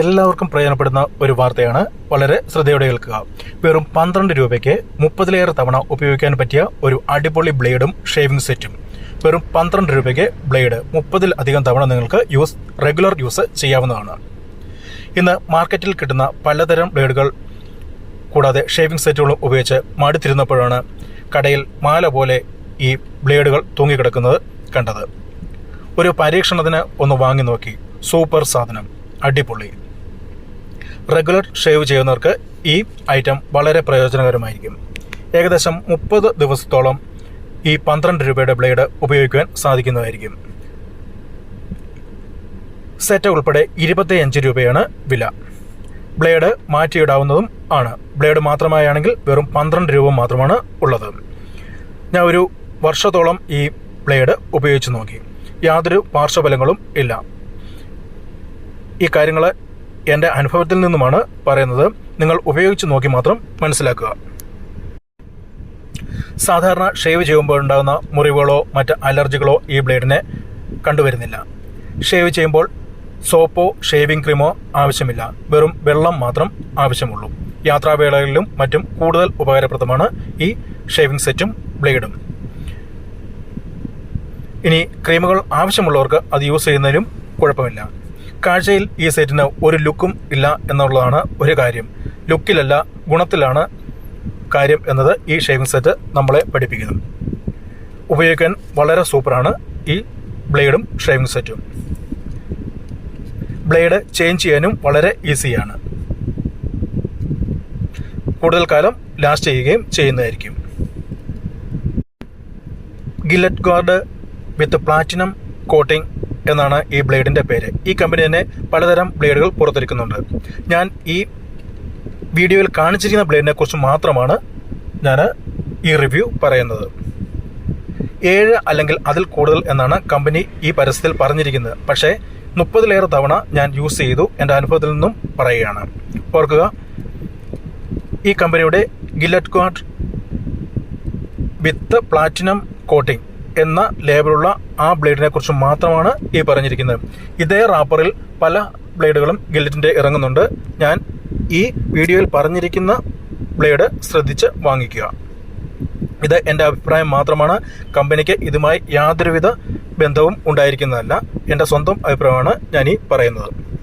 എല്ലാവർക്കും പ്രയോജനപ്പെടുന്ന ഒരു വാർത്തയാണ് വളരെ ശ്രദ്ധയോടെ കേൾക്കുക. വെറും പന്ത്രണ്ട് രൂപയ്ക്ക് മുപ്പതിലേറെ തവണ ഉപയോഗിക്കാൻ പറ്റിയ ഒരു അടിപൊളി ബ്ലേഡും ഷേവിംഗ് സെറ്റും. വെറും പന്ത്രണ്ട് രൂപയ്ക്ക് ബ്ലേഡ് മുപ്പതിൽ അധികം തവണ നിങ്ങൾക്ക് യൂസ് റെഗുലർ യൂസ് ചെയ്യാവുന്നതാണ്. ഇന്ന് മാർക്കറ്റിൽ കിട്ടുന്ന പലതരം ബ്ലേഡുകൾ കൂടാതെ ഷേവിംഗ് സെറ്റുകളും ഉപയോഗിച്ച് മടുത്തിരുന്നപ്പോഴാണ് കടയിൽ മാല പോലെ ഈ ബ്ലേഡുകൾ തൂങ്ങിക്കിടക്കുന്നത് കണ്ടത്. ഒരു പരീക്ഷണത്തിന് ഒന്ന് വാങ്ങി നോക്കി. സൂപ്പർ സാധനം. അടിപൊളി. റെഗുലർ ഷേവ് ചെയ്യുന്നവർക്ക് ഈ ഐറ്റം വളരെ പ്രയോജനകരമായിരിക്കും. ഏകദേശം മുപ്പത് ദിവസത്തോളം ഈ പന്ത്രണ്ട് രൂപയുടെ ബ്ലേഡ് ഉപയോഗിക്കുവാൻ സാധിക്കുന്നതായിരിക്കും. സെറ്റ് ഉൾപ്പെടെ ഇരുപത്തിയഞ്ച് രൂപയാണ് വില. ബ്ലേഡ് മാറ്റിയിടാവുന്നതും ആണ്. ബ്ലേഡ് മാത്രമായാണെങ്കിൽ വെറും പന്ത്രണ്ട് രൂപ മാത്രമാണ് ഉള്ളത്. ഞാൻ ഒരു വർഷത്തോളം ഈ ബ്ലേഡ് ഉപയോഗിച്ച് നോക്കി. യാതൊരു പാർശ്വഫലങ്ങളും ഇല്ല. ഈ കാര്യങ്ങൾ എന്റെ അനുഭവത്തിൽ നിന്നുമാണ് പറയുന്നത്. നിങ്ങൾ ഉപയോഗിച്ച് നോക്കി മാത്രം മനസ്സിലാക്കുക. സാധാരണ ഷേവ് ചെയ്യുമ്പോൾ ഉണ്ടാകുന്ന മുറിവുകളോ മറ്റ് അലർജികളോ ഈ ബ്ലേഡിനെ കണ്ടുവരുന്നില്ല. ഷേവ് ചെയ്യുമ്പോൾ സോപ്പോ ഷേവിംഗ് ക്രീമോ ആവശ്യമില്ല. വെറും വെള്ളം മാത്രം ആവശ്യമുള്ളൂ. യാത്രാവേളകളിലും മറ്റും കൂടുതൽ ഉപകാരപ്രദമാണ് ഈ ഷേവിംഗ് സെറ്റും ബ്ലേഡും. ഇനി ക്രീമുകൾ ആവശ്യമുള്ളവർക്ക് അത് യൂസ് ചെയ്യുന്നതിലും കുഴപ്പമില്ല. കാഴ്ചയിൽ ഈ സെറ്റിന് ഒരു ലുക്കും ഇല്ല എന്നുള്ളതാണ് ഒരു കാര്യം. ലുക്കിലല്ല ഗുണത്തിലാണ് കാര്യം എന്നത് ഈ ഷേവിംഗ് സെറ്റ് നമ്മളെ പഠിപ്പിക്കുന്നു. ഉപയോഗിക്കാൻ വളരെ സൂപ്പറാണ് ഈ ബ്ലേഡും ഷേവിംഗ് സെറ്റും. ബ്ലേഡ് ചേഞ്ച് ചെയ്യാനും വളരെ ഈസിയാണ്. കൂടുതൽ കാലം ലാസ്റ്റ് ചെയ്യുകയും ചെയ്യുന്നതായിരിക്കും. Gillette Guard with platinum coating എന്നാണ് ഈ ബ്ലേഡിന്റെ പേര്. ഈ കമ്പനി തന്നെ പലതരം ബ്ലേഡുകൾ പുറത്തിരിക്കുന്നുണ്ട്. ഞാൻ ഈ വീഡിയോയിൽ കാണിച്ചിരിക്കുന്ന ബ്ലേഡിനെ കുറിച്ച് മാത്രമാണ് ഞാൻ ഈ റിവ്യൂ പറയുന്നത്. ഏഴ് അല്ലെങ്കിൽ അതിൽ കൂടുതൽ എന്നാണ് കമ്പനി ഈ പരസ്യത്തിൽ പറഞ്ഞിരിക്കുന്നത്. പക്ഷേ മുപ്പതിലേറെ തവണ ഞാൻ യൂസ് ചെയ്തു എന്റെ അനുഭവത്തിൽ നിന്നും പറയുകയാണ്. ഓർക്കുക ഈ കമ്പനിയുടെ Gillette Guard with platinum coating എന്ന ലേബലുള്ള ആ ബ്ലേഡിനെ കുറിച്ച് മാത്രമാണ് ഈ പറഞ്ഞിരിക്കുന്നത്. ഇതേ റാപ്പറിൽ പല ബ്ലേഡുകളും ഗില്ലറ്റിന്റെ ഇറങ്ങുന്നുണ്ട്. ഞാൻ ഈ വീഡിയോയിൽ പറഞ്ഞിരിക്കുന്ന ബ്ലേഡ് ശ്രദ്ധിച്ച് വാങ്ങിക്കുക. ഇത് എന്റെ അഭിപ്രായം മാത്രമാണ്. കമ്പനിക്ക് ഇതുമായി യാതൊരുവിധ ബന്ധവും ഉണ്ടായിരിക്കുന്നതല്ല. എന്റെ സ്വന്തം അഭിപ്രായമാണ് ഞാൻ ഈ പറയുന്നത്.